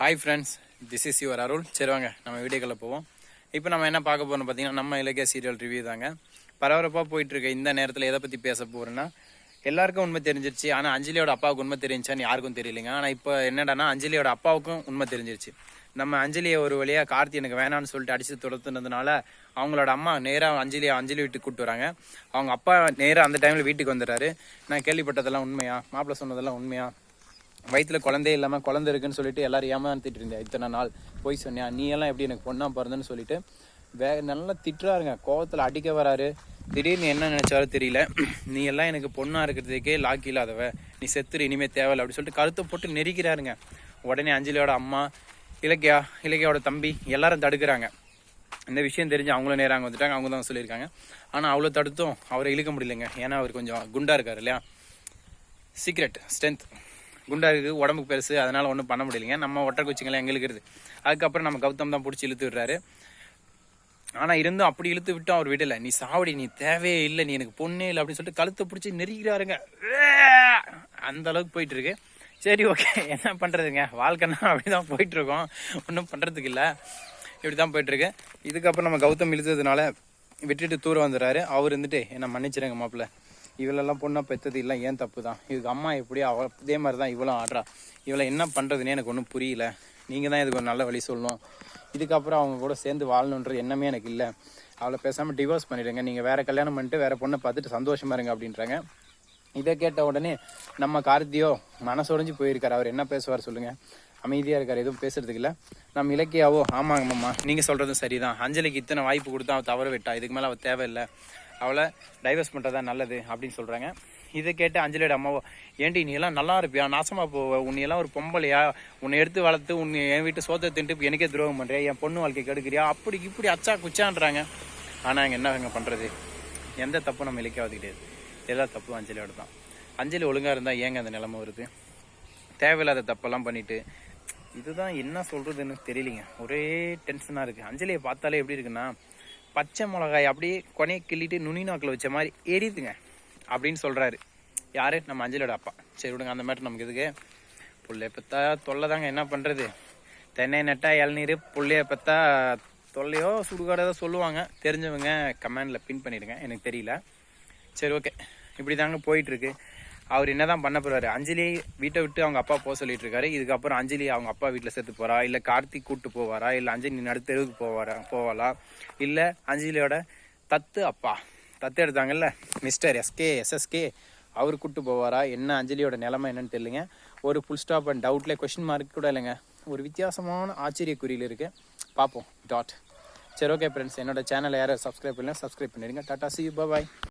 Hi friends this is your Arul சரி வாங்க நம்ம வீடியோக்களை போவோம். இப்போ நம்ம என்ன பார்க்க போகிறோம் பார்த்தீங்கன்னா நம்ம இலக்கிய சீரியல் ரிவ்யூ தாங்க. பரபரப்பாக போயிட்டு இருக்க இந்த நேரத்தில் எதை பற்றி பேச போகிறேன்னா எல்லாருக்கும் உண்மை தெரிஞ்சிருச்சு. ஆனால் அஞ்சலியோட அப்பாவுக்கு உண்மை தெரிஞ்சான்னு யாருக்கும் தெரியலைங்க. ஆனால் இப்போ என்னடான்னா அஞ்சலியோட அப்பாவுக்கும் உண்மை தெரிஞ்சிருச்சு. நம்ம அஞ்சலியை ஒரு வழியாக கார்த்தி எனக்கு வேணான்னு சொல்லிட்டு அடித்து துரத்துனதுனால அவங்களோட அம்மா நேராக அஞ்சலியை அஞ்சலி வீட்டுக்கு கூப்பிட்டு வராங்க. அவங்க அப்பா நேராக அந்த டைமில் வீட்டுக்கு வந்துடுறாரு. நான் கேள்விப்பட்டதெல்லாம் உண்மையா? மாப்பிள்ளை சொன்னதெல்லாம் உண்மையா? வயிற்றுல குழந்தையே இல்லாமல் குழந்தை இருக்குன்னு சொல்லிட்டு எல்லாரும் ஏமாத்திட்டு இருந்தேன். இத்தனை நாள் போய் சொன்னியா நீ எல்லாம் எப்படி எனக்கு பொண்ணாக பிறந்தன்னு சொல்லிட்டு வே நல்லா திட்டுறாருங்க. கோவத்தில் அடிக்க வராரு. திடீர்னு என்ன நினைச்சாரோ தெரியல. நீ எல்லாம் எனக்கு பொண்ணாக இருக்கிறதுக்கே லாக்கி இல்லாதவ. நீ செத்துரு இனிமே தேவையில்ல. அப்படின்னு சொல்லிட்டு கருத்தை போட்டு நெரிக்கிறாருங்க. உடனே அஞ்சலியோட அம்மா இலக்கியா இலக்கியாவோட தம்பி எல்லாரும் தடுக்கிறாங்க. இந்த விஷயம் தெரிஞ்சு அவங்களும் நேராக அங்கே வந்துட்டாங்க. அவங்க தான் சொல்லியிருக்காங்க. ஆனால் அவ்வளோ தடுத்தும் அவரை இழுக்க முடியலைங்க. ஏன்னா அவர் கொஞ்சம் குண்டாக இருக்கார் இல்லையா? சீக்ரெட் ஸ்ட்ரென்த் குண்டா இருக்கு உடம்புக்கு பெருசு அதனால ஒன்றும் பண்ண முடியலைங்க. நம்ம ஒட்டை குச்சிங்களே எங்களுக்கு இருக்குது அதுக்கப்புறம் நம்ம கௌதம் தான் பிடிச்சி இழுத்து விடுறாரு. ஆனால் இருந்தும் அப்படி இழுத்து விட்டோம் அவர் விடலை. நீ சாவடி நீ தேவையே இல்லை நீ எனக்கு பொண்ணே இல்லை அப்படின்னு சொல்லிட்டு கழுத்தை பிடிச்சி நெருக்கிறாருங்க. அந்த அளவுக்கு போயிட்டு இருக்கு சரி ஓகே. என்ன பண்ணுறதுங்க வாழ்க்கைன்னா அப்படிதான் தான் போயிட்டுருக்கோம். ஒன்றும் பண்ணுறதுக்கு இல்லை. இப்படி தான் போயிட்டுருக்கு. இதுக்கப்புறம் நம்ம கௌதம் இழுத்ததுனால விட்டுட்டு தூரம் வந்துடுறாரு. அவர் இருந்துட்டு என்ன மன்னிச்சிருங்க மாப்பிள்ள. இவளெல்லாம் பொண்ணாக பெற்றது இல்லை ஏன் தப்பு தான் இதுக்கு அம்மா எப்படி அவ இதே மாதிரி தான் இவளும் ஆடுறா. இவளை என்ன பண்றதுன்னே எனக்கு ஒன்றும் புரியல. நீங்கள் தான் இதுக்கு ஒரு நல்ல வழி சொல்லணும். இதுக்கப்புறம் அவங்க கூட சேர்ந்து வாழணுன்ற எண்ணமே எனக்கு இல்லை. அவளை பேசாமல் டிவோர்ஸ் பண்ணிவிடுங்க நீங்கள் வேற கல்யாணம் பண்ணிட்டு வேறு பொண்ணை பார்த்துட்டு சந்தோஷமா இருங்க அப்படின்றாங்க. இதை கேட்ட உடனே நம்ம கார்த்தியோ மனசுடைஞ்சு போயிருக்காரு. அவர் என்ன பேசுவார் சொல்லுங்கள் அமைதியாக இருக்கார். எதுவும் பேசுறதுக்கு இல்லை. நம்ம இலக்கியாவோ ஆமாங்க மாமா சொல்கிறதும் சொல்றதும் சரிதான். அஞ்சலிக்கு இத்தனை வாய்ப்பு கொடுத்தா அவள் தவற விட்டா. இதுக்கு மேலே அவள் தேவையில்லை. அவளை டைவர்ஸ் பண்ணுறதா நல்லது அப்படின்னு சொல்கிறாங்க இதை கேட்டு அஞ்சலியோட அம்மாவோ ஏன்டி நீ எல்லாம் நல்லா இருப்பியா? நாசமாக போவ. உன்னையெல்லாம் ஒரு பொம்பளையா. உன்னை எடுத்து வளர்த்து உன்னை என் வீட்டு சோத்தை தின்ட்டு எனக்கே துரோகம் பண்ணுறியா என் பொண்ணு வாழ்க்கை கெடுக்கிறியா? அப்படி இப்படி அச்சா குச்சான்றாங்க. ஆனால் அங்கே என்ன பண்ணுறது எந்த தப்பும் நம்ம இலக்காவது கிடையாது எல்லா தப்பும் அஞ்சலியோட தான். அஞ்சலி ஒழுங்காக இருந்தால் ஏங்க அந்த நிலமை வருது? தேவையில்லாத தப்பெல்லாம் பண்ணிட்டு இதுதான் என்ன சொல்கிறதுன்னு தெரியலிங்க. ஒரே டென்ஷனாக இருக்குது அஞ்சலியை பார்த்தாலே எப்படி இருக்குன்னா பச்சை மிளகாய் அப்படியே கொனையை கிள்ளிட்டு நுனி நாக்கில் வச்ச மாதிரி எரியுதுங்க அப்படின்னு சொல்கிறாரு யார்? நம்ம அஞ்சலோட அப்பா. சரி விடுங்க அந்த மாதிரி நமக்கு இதுக்கு புள்ளைய பெத்தா தொல்லை தாங்க என்ன பண்ணுறது தென்னை நட்டா இளநீர் புள்ளைய பெத்தா தொல்லையோ சுடுகாடோ சொல்லுவாங்க. தெரிஞ்சவங்க கமெண்டில் பின் பண்ணிடுங்க எனக்கு தெரியல. சரி ஓகே. இப்படி தாங்க போயிட்டுருக்கு அவர் என்னதான் பண்ண போறாரு? அஞ்சலி வீட்டை விட்டு அவங்க அப்பா போக சொல்லிட்டு இருக்காரு. இதுக்கப்புறம் அஞ்சலி அவங்க அப்பா வீட்டில் சேர்த்து போறா? இல்ல கார்த்திக் கூட்டு போவாரா? இல்ல அஞ்சலி நடுத்தெருவுக்கு போவாரா? போவாளா? இல்ல அஞ்சலியோட தத்து அப்பா. தத்து எடுத்தாங்கல்ல? மிஸ்டர் எஸ்கே எஸ்எஸ்கே அவர் கூட்டு போவாரா? என்ன அஞ்சலியோட நிலைமை என்னன்னு தெரியலங்க. ஒரு ஃபுல் ஸ்டாப் அண்ட் டவுட்ல கொஸ்டின் மார்க் கூட இல்லைங்க. ஒரு வித்தியாசமான ஆச்சரியக்குறியில் இருக்கு. பார்ப்போம். டாட் சரி ஓகே ஃப்ரெண்ட்ஸ் என்னோட சேனலை யாரும் சப்ஸ்கிரைப் பண்ணல சப்ஸ்கிரைப் பண்ணிடுங்க. டாட்டா சி பாய்